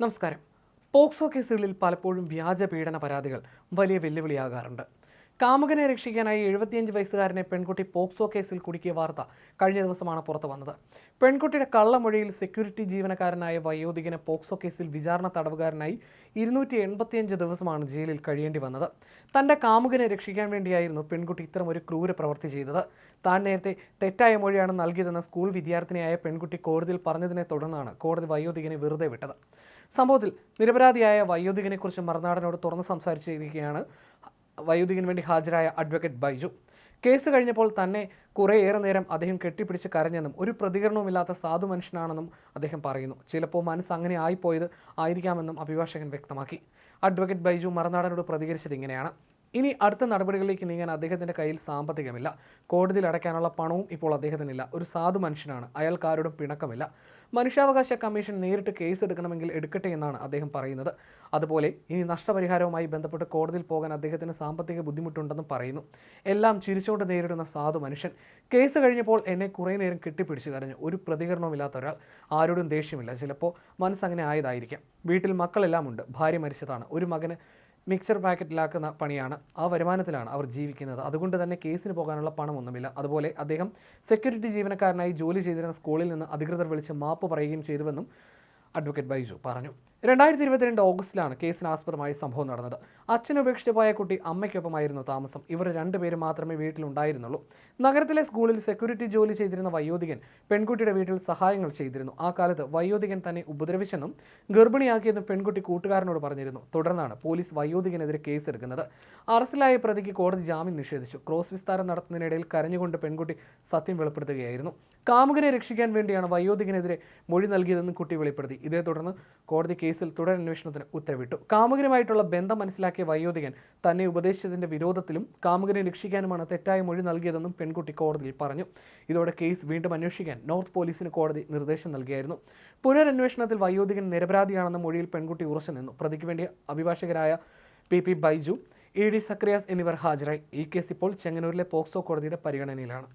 നമസ്കാരം. പോക്സോ കേസുകളിൽ പലപ്പോഴും വ്യാജ പീഡന പരാതികൾ വലിയ വെല്ലുവിളിയാകാറുണ്ട്. കാമുകനെ രക്ഷിക്കാനായി എഴുപത്തിയഞ്ച് വയസ്സുകാരനെ പെൺകുട്ടി പോക്സോ കേസിൽ കുടുക്കിയ വാർത്ത കഴിഞ്ഞ ദിവസമാണ് പുറത്തു വന്നത്. പെൺകുട്ടിയുടെ കള്ളമൊഴിയിൽ സെക്യൂരിറ്റി ജീവനക്കാരനായ വയോധികനെ പോക്സോ കേസിൽ വിചാരണ തടവുകാരനായി ഇരുന്നൂറ്റി എൺപത്തിയഞ്ച് ദിവസമാണ് ജയിലിൽ കഴിയേണ്ടി വന്നത്. തന്റെ കാമുകനെ രക്ഷിക്കാൻ വേണ്ടിയായിരുന്നു പെൺകുട്ടി ഇത്തരം ഒരു ക്രൂര പ്രവൃത്തി ചെയ്തത്. താൻ നേരത്തെ തെറ്റായ മൊഴിയാണ് നൽകിയതെന്ന സ്കൂൾ വിദ്യാർത്ഥിനിയായ പെൺകുട്ടി കോടതിയിൽ പറഞ്ഞതിനെ തുടർന്നാണ് കോടതി വയോധികനെ വെറുതെ വിട്ടത്. സംഭവത്തിൽ നിരപരാധിയായ വയോധികനെക്കുറിച്ച് മറുനാടനോട് തുറന്ന് സംസാരിച്ചിരിക്കുകയാണ് വയോധികന് വേണ്ടി ഹാജരായ അഡ്വക്കേറ്റ് ബൈജു. കേസ് കഴിഞ്ഞപ്പോൾ തന്നെ കുറേയേറെ നേരം അദ്ദേഹം കെട്ടിപ്പിടിച്ച് കരഞ്ഞെന്നും ഒരു പ്രതികരണവുമില്ലാത്ത സാധു മനുഷ്യനാണെന്നും അദ്ദേഹം പറയുന്നു. ചിലപ്പോൾ മനസ്സ് അങ്ങനെ ആയിപ്പോയത് ആയിരിക്കാമെന്നും അഭിഭാഷകൻ വ്യക്തമാക്കി. അഡ്വക്കേറ്റ് ബൈജു മറുനാടനോട് പ്രതികരിച്ചത് ഇങ്ങനെയാണ്. ഇനി അടുത്ത നടപടികളിലേക്ക് നീങ്ങാൻ അദ്ദേഹത്തിന്റെ കയ്യിൽ സാമ്പത്തികമില്ല. കോടതിയിൽ അടയ്ക്കാനുള്ള പണവും ഇപ്പോൾ അദ്ദേഹത്തിനില്ല. ഒരു സാധു മനുഷ്യനാണ്. അയാൾക്ക് ആരോടും പിണക്കമില്ല. മനുഷ്യാവകാശ കമ്മീഷൻ നേരിട്ട് കേസ് എടുക്കണമെങ്കിൽ എടുക്കട്ടെ എന്നാണ് അദ്ദേഹം പറയുന്നത്. അതുപോലെ ഇനി നഷ്ടപരിഹാരവുമായി ബന്ധപ്പെട്ട് കോടതിയിൽ പോകാൻ അദ്ദേഹത്തിന് സാമ്പത്തിക ബുദ്ധിമുട്ടുണ്ടെന്നും പറയുന്നു. എല്ലാം ചിരിച്ചുകൊണ്ട് നേരിടുന്ന സാധു മനുഷ്യൻ. കേസ് കഴിഞ്ഞപ്പോൾ എന്നെ കുറേ നേരം കെട്ടിപ്പിടിച്ചു കരഞ്ഞു. ഒരു പ്രതികരണവുമില്ലാത്ത ഒരാൾ. ആരോടും ദേഷ്യമില്ല. ചിലപ്പോൾ മനസ്സങ്ങനെ ആയതായിരിക്കാം. വീട്ടിൽ മക്കളെല്ലാം ഉണ്ട്. ഭാര്യ മരിച്ചതാണ്. ഒരു മകന് മിക്സർ പാക്കറ്റിലാക്കുന്ന പണിയാണ് ആ വരുമാനത്തിലാണ് അവർ ജീവിക്കുന്നത്. അതുകൊണ്ട് തന്നെ കേസിന് പോകാനുള്ള പണമൊന്നുമില്ല. അതുപോലെ അദ്ദേഹം സെക്യൂരിറ്റി ജീവനക്കാരനായി ജോലി ചെയ്തിരുന്ന സ്കൂളിൽ നിന്ന് അധികൃതർ വിളിച്ച് മാപ്പ് പറയുകയും ചെയ്തുവെന്നും അഡ്വക്കേറ്റ് ബൈജു പറഞ്ഞു. രണ്ടായിരത്തി ഇരുപത്തിരണ്ട് ഓഗസ്റ്റിലാണ് കേസിന് ആസ്പദമായ സംഭവം നടന്നത്. അച്ഛൻ ഉപേക്ഷിച്ച് പോയ കുട്ടി അമ്മയ്ക്കൊപ്പമായിരുന്നു താമസം. ഇവർ രണ്ടുപേരും മാത്രമേ വീട്ടിലുണ്ടായിരുന്നുള്ളൂ. നഗരത്തിലെ സ്കൂളിൽ സെക്യൂരിറ്റി ജോലി ചെയ്തിരുന്ന വയോധികൻ പെൺകുട്ടിയുടെ വീട്ടിൽ സഹായങ്ങൾ ചെയ്തിരുന്നു. ആ കാലത്ത് വയോധികൻ തന്നെ ഉപദ്രവിച്ചെന്നും ഗർഭിണിയാക്കിയെന്നും പെൺകുട്ടി കൂട്ടുകാരനോട് പറഞ്ഞിരുന്നു. തുടർന്നാണ് പോലീസ് വയോധികനെതിരെ കേസെടുക്കുന്നത്. അറസ്റ്റിലായ പ്രതിക്ക് കോടതി ജാമ്യം നിഷേധിച്ചു. ക്രോസ് വിസ്താരം നടത്തുന്നതിനിടയിൽ കരഞ്ഞുകൊണ്ട് പെൺകുട്ടി സത്യം വെളിപ്പെടുത്തുകയായിരുന്നു. കാമുകനെ രക്ഷിക്കാൻ വേണ്ടിയാണ് വയോധികനെതിരെ മൊഴി നൽകിയതെന്നും കുട്ടി വെളിപ്പെടുത്തി. ഇതേ തുടർന്ന് കോടതി കേസിൽ തുടരന്വേഷണത്തിന് ഉത്തരവിട്ടു. കാമുകനുമായിട്ടുള്ള ബന്ധം മനസ്സിലാക്കിയ വയോധികൻ തന്നെ ഉപദേശിച്ചതിന്റെ വിരോധത്തിലും കാമുകനെ രക്ഷിക്കാനുമാണ് തെറ്റായ മൊഴി നൽകിയതെന്നും പെൺകുട്ടി കോടതിയിൽ പറഞ്ഞു. ഇതോടെ കേസ് വീണ്ടും അന്വേഷിക്കാൻ നോർത്ത് പോലീസിന് കോടതി നിർദ്ദേശം നൽകിയായിരുന്നു. പുനരന്വേഷണത്തിൽ വയോധികൻ നിരപരാധിയാണെന്ന മൊഴിയിൽ പെൺകുട്ടി ഉറച്ചു നിന്നു. പ്രതിക്ക് വേണ്ടി അഭിഭാഷകരായ P P Baiju E D Zacharias എന്നിവർ ഹാജരായി. ഈ കേസ് ഇപ്പോൾ ചെങ്ങന്നൂരിലെ പോക്സോ കോടതിയുടെ പരിഗണനയിലാണ്.